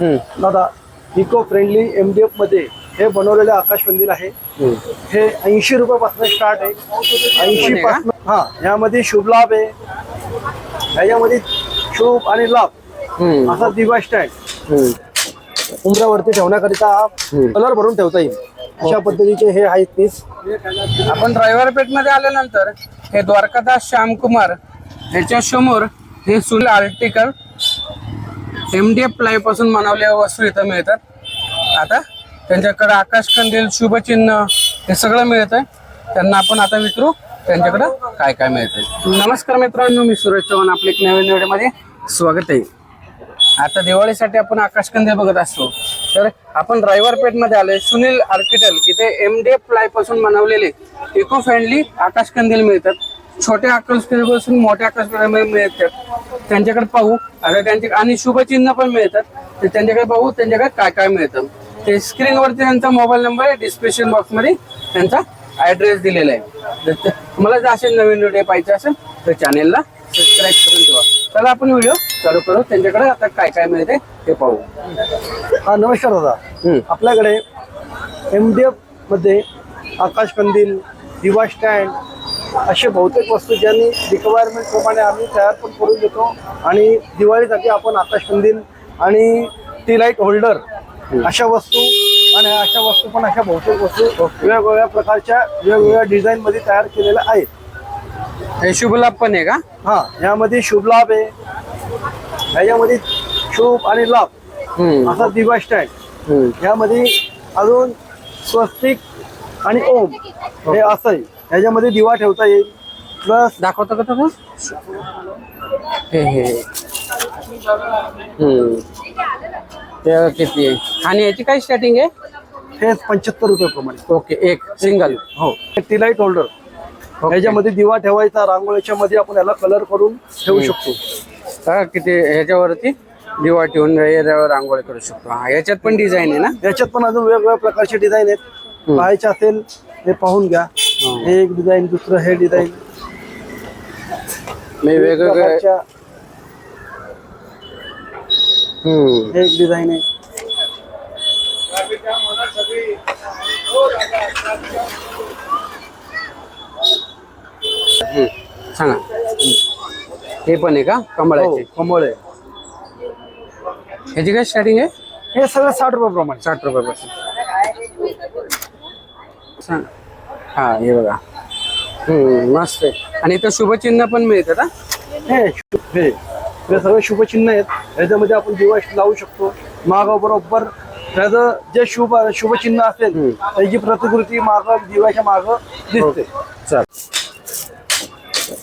हम्म, दादा eco friendly M D एफमध्ये हे बनवलेले आकाश कंदील आहे. हे ऐंशी रुपयापासून स्टार्ट आहे. ऐंशी? पासून हा यामध्ये शुभ लाभ आहे. ह्याच्यामध्ये शुभ आणि लाभ असा दिवा स्टँड हम्म. उमऱ्यावरती ठेवण्याकरिता. कलर भरून ठेवता येईल. अशा पद्धतीचे हे आहेत पीस आपण ड्रायव्हर पेठमध्ये आल्यानंतर हे द्वारकादास श्यामकुमार ह्याच्या समोर हे सुल आर्टिकल एम डी एफ प्लायपासून बनवलेल्या वस्तू इथं मिळतात. आता त्यांच्याकडे आकाश कंदील शुभचिन्ह हे सगळं मिळतंय. त्यांना आपण आता विचारू त्यांच्याकडं काय काय मिळतंय. नमस्कार मित्रांनो मी सुरेश चव्हाण आपले एक नवीन व्हिडिओमध्ये स्वागत आहे. आता दिवाळीसाठी आपण आकाश कंदील बघत असतो. तर आपण ड्रायव्हर पेठमध्ये आलोय सुनील आर्किटेल इथे एम डी प्लायपासून बनवलेले इको फ्रेंडली आकाश कंदील मिळतात. छोट्या आकाश कंदील पासून मोठ्या आकाश कंदील मिळतात. त्यांच्याकडे पाहू. आता त्यांचे आणि शुभचिन्ह पण मिळतात. तर त्यांच्याकडे पाहू त्यांच्याकडे काय काय मिळतं. ते स्क्रीनवरती त्यांचा मोबाईल नंबर आहे. डिस्क्रिप्शन बॉक्समध्ये त्यांचा ऍड्रेस दिलेला आहे. तर तुम्हाला जर असे नवीन व्हिडिओ पाहिजे असेल तर चॅनेलला सबस्क्राईब करून ठेवा. चला आपण व्हिडिओ चालू करू. त्यांच्याकडे आता काय काय मिळते ते पाहू. हा नमस्कार दादा. आपल्याकडे एम डी एफमध्ये आकाश कंदील दिवा स्टँड असे बहुतेक वस्तू ज्यांनी रिक्वायरमेंट प्रमाणे आम्ही तयार पण करून देतो. आणि दिवाळीसाठी आपण आकाश कंदील आणि टी लाइट होल्डर अशा वस्तू आणि अशा वस्तू पण अशा बहुतेक वस्तू वेगवेगळ्या प्रकारच्या वेगवेगळ्या डिझाईन मध्ये तयार केलेल्या आहेत. हे शुभलाभ पण आहे का? हा यामध्ये शुभ लाभ आहे. ह्याच्यामध्ये शुभ आणि लाभ. असा दिवा स्टँड. यामध्ये अजून स्वस्तिक आणि ओम हे असं ह्याच्यामध्ये दिवा ठेवता येईल. प्लस दाखवता का तुम्ही हे हे. हम्म. ते किती? आहे आणि याची काय स्टार्टिंग आहे? हे पंच्याहत्तर रुपये प्रमाणे. ओके एक सिंगल हो. टी लाइट होल्डर ह्याच्यामध्ये दिवा ठेवायचा रांगोळीच्या मध्ये आपण याला कलर करून ठेवू शकतो. किती? ह्याच्यावरती दिवा ठेवून याच्यावर रांगोळी करू शकतो. हा याच्यात पण डिझाईन आहे ना? याच्यात पण अजून वेगवेगळ्या प्रकारचे डिझाईन आहेत. पाहायचे असेल हे पाहून घ्या. हे एक डिझाईन दुसरं हे डिझाईन मी वेगवेगळे हम्म. हे एक डिझाईन आहे. हम्म. सांगा. हे पण आहे का? हो कमळाचे कमळ आहे. ह्याची काय स्टार्टिंग आहे? हे सगळं साठ रुपये प्रमाणे. साठ रुपयापासून सांग. हा हे बघा. हम्म, मस्त आहे. आणि इथं शुभचिन्ह पण मिळतं का हे शु- हे. हे सगळे शुभचिन्ह आहेत. याच्यामध्ये आपण दिवा लावू शकतो. माग बरोबर. त्याचं जे शुभ शुभचिन्ह असेल त्याची प्रतिकृती माग दिव्याच्या माग दिसते. चल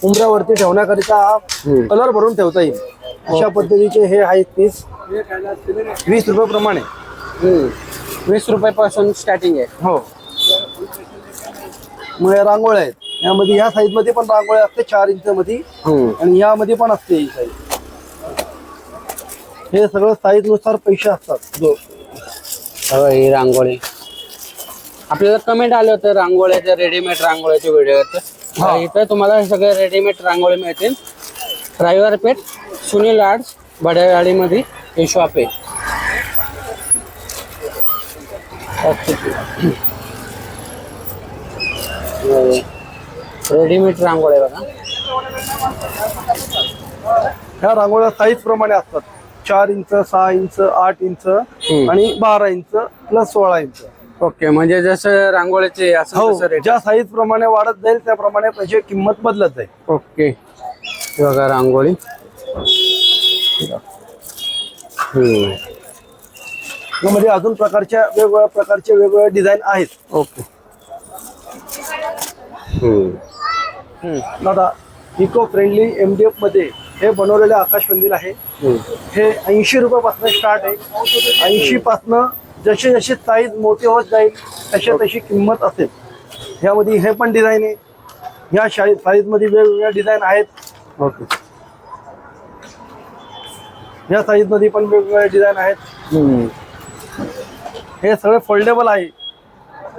उमऱ्यावरती ठेवण्याकरिता हम्म. कलर भरून ठेवता येईल. अशा पद्धतीचे हे आहेत पीस वीस रुपये प्रमाणे हम्म. वीस रुपयापासून स्टार्टिंग आहे. हो. मग या रांगोळ्या आहेत. यामध्ये ह्या साईजमध्ये पण रांगोळ्या असते चार इंच मध्ये. हम्म. आणि यामध्ये पण असते ही साईज हे सगळं साईजनुसार पैसे असतात. जो सगळं ही रांगोळी. आपल्याला कमेंट आले होते रांगोळ्याचे रेडीमेड रांगोळ्याचे व्हिडिओ हा. इथं तुम्हाला सगळे रेडीमेड रांगोळी मिळतील. ड्रायव्हर पेठ सुनील आर्ट्स बड्यावाडीमध्ये हे शॉप आहे. रेडीमेड रांगोळी बघा. ह्या रांगोळ्या साईज प्रमाणे असतात. चार इंच सहा इंच आठ इंच आणि बारा इंच प्लस सोळा इंच. ओके म्हणजे जसं रांगोळीचे असं हो ज्या साईज प्रमाणे वाढत जाईल त्याप्रमाणे त्याची किंमत बदलत जाईल. ओके. बघा रांगोळी. यामध्ये अजून प्रकारच्या वेगवेगळ्या प्रकारचे वेगवेगळे डिझाईन आहेत. ओके. दादा इको फ्रेंडली एम डी एफमध्ये हे बनवलेले आकाश कंदील आहे. हे ऐंशी रुपयापासून स्टार्ट आहे. ऐंशी पासनं जसे जसे साईज मोठे होत जाईल तशी तशी किंमत असेल. ह्यामध्ये हे पण डिझाईन आहे. ह्या शाळेत साईजमध्ये वेगवेगळ्या डिझाईन आहेत. ओके. ह्या साईजमध्ये पण वेगवेगळ्या डिझाईन आहेत. हे सगळे फोल्डेबल आहे.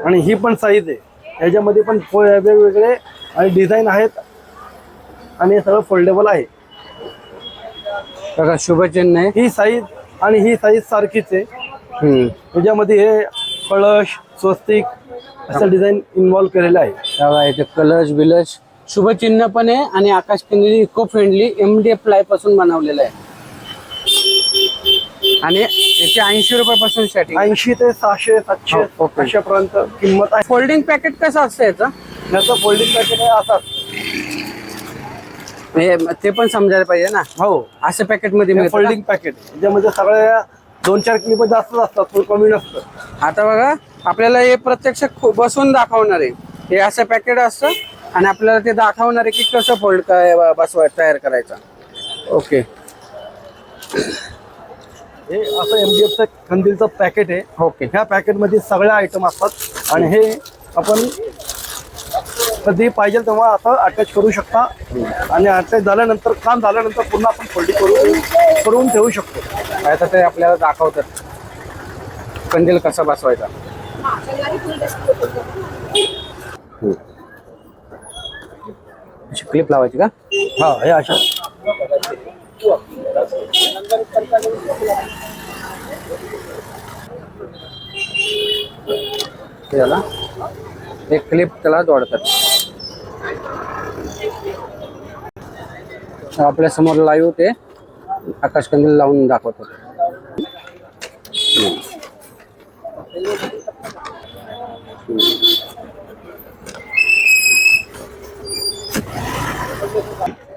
आणि ही पण साईज आहे. ह्याच्यामध्ये पण वेगवेगळे आणि डिझाईन आहेत. आणि हे सगळं फोल्डेबल आहे. बघा शुभचिन्ह आहे. ही साईज आणि ही साईज सारखीच आहे. त्याच्यामध्ये हे कळश स्वस्तिक असं डिझाईन इन्व्हॉल्व केलेलं आहे. इथे कलश बिलश शुभचिन्ह पण आहे आणि आकाश कंदील इको फ्रेंडली एम डी प्लायपासून बनवलेलं आहे. आणि याचे ऐंशी रुपयापासून स्टार्टिंग ऐंशी ते सहाशे सातशे हो, ओके. अशापर्यंत किंमत आहे. फोल्डिंग पॅकेट कसं असतं याचं? याचं फोल्डिंग पॅकेट आहे असाच हे ते पण समजायला पाहिजे ना? हो. असं पॅकेटमध्ये मिळतं का? फोल्डिंग पॅकेट त्याच्यामध्ये सगळ्या दोन चार क्लिप जास्तच असतात थोडं कमी नसतं. आता बघा आपल्याला हे प्रत्यक्ष खू- बसून दाखवणार आहे. हे असं पॅकेट असतं आणि आपल्याला ते दाखवणार आहे की कसं फोल्ड बसवाय तयार करायचं. ओके. हे असं एमडीएफचं कंदीलचं पॅकेट आहे. ओके. ह्या पॅकेटमध्ये सगळे आयटम असतात. आणि हे आपण कधी पाहिजे तेव्हा असं अटॅच करू शकता. आणि अटॅच झाल्यानंतर काम झाल्यानंतर पुन्हा आपण फोल्डिंग करून करून ठेवू शकतो. आता ते आपल्याला दाखवतात. कंदील कसा बसवायचा? क्लिप लावायची का? हा हे अशा त्याला एक क्लिप त्याला जोडतात. आपल्यासमोर लाईव्ह ते आकाशकंदील लावून दाखवतात.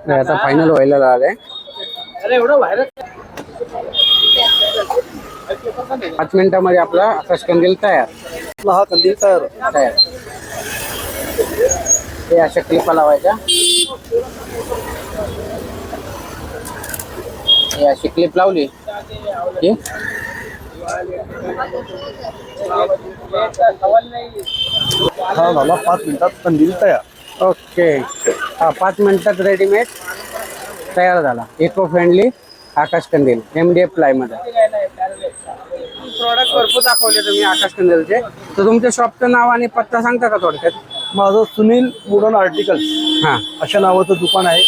हे आता फायनल व्हायला लागलंय. पाच मिनिटामध्ये आपला आकाश कंदील तयार हा कंदील तयार. तयार. हे अशा क्लिपा लावायच्या. हे अशी क्लिप लावली. की हा झाला पाच मिनिटात कंदील तयार. ओके हा पाच मिनिटात रेडीमेड तयार झाला. इको फ्रेंडली आकाश कंदील एम डी एफ प्लायमध्ये प्रॉडक्ट भरपूर दाखवले तुम्ही आकाश कंदीलचे. तर तुमच्या शॉपचं नाव आणि पत्ता सांगता का थोडक्यात? माझं सुनील वुडन आर्टिकल्स. हां. अशा नावाचं दुकान आहे.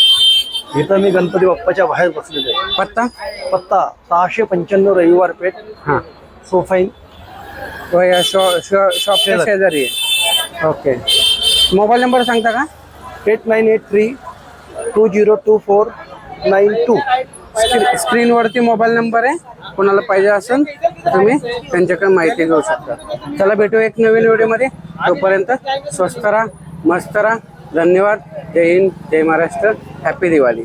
इथं मी गणपती बाप्पाच्या बाहेर बसलेलो आहे. पत्ता? पत्ता सहाशे पंच्याण्णव रविवार पेठ. हां. सोफाईन व या शॉ शॉ शॉपच्या शेजारी. शेजारी आहे. ओके मोबाईल नंबर सांगता का? Eight nine eight three two zero two four nine two स्क्रीनवरती mobile number आहे. कोणाला पाहिजे असेल तुम्ही त्यांच्याकडे माहिती घेऊ शकता. चला भेटू एक नवीन व्हिडिओमध्ये. तोपर्यंत स्वस्त राहा मस्त राहा. धन्यवाद. जय हिंद जय महाराष्ट्र. हॅपी दिवाळी.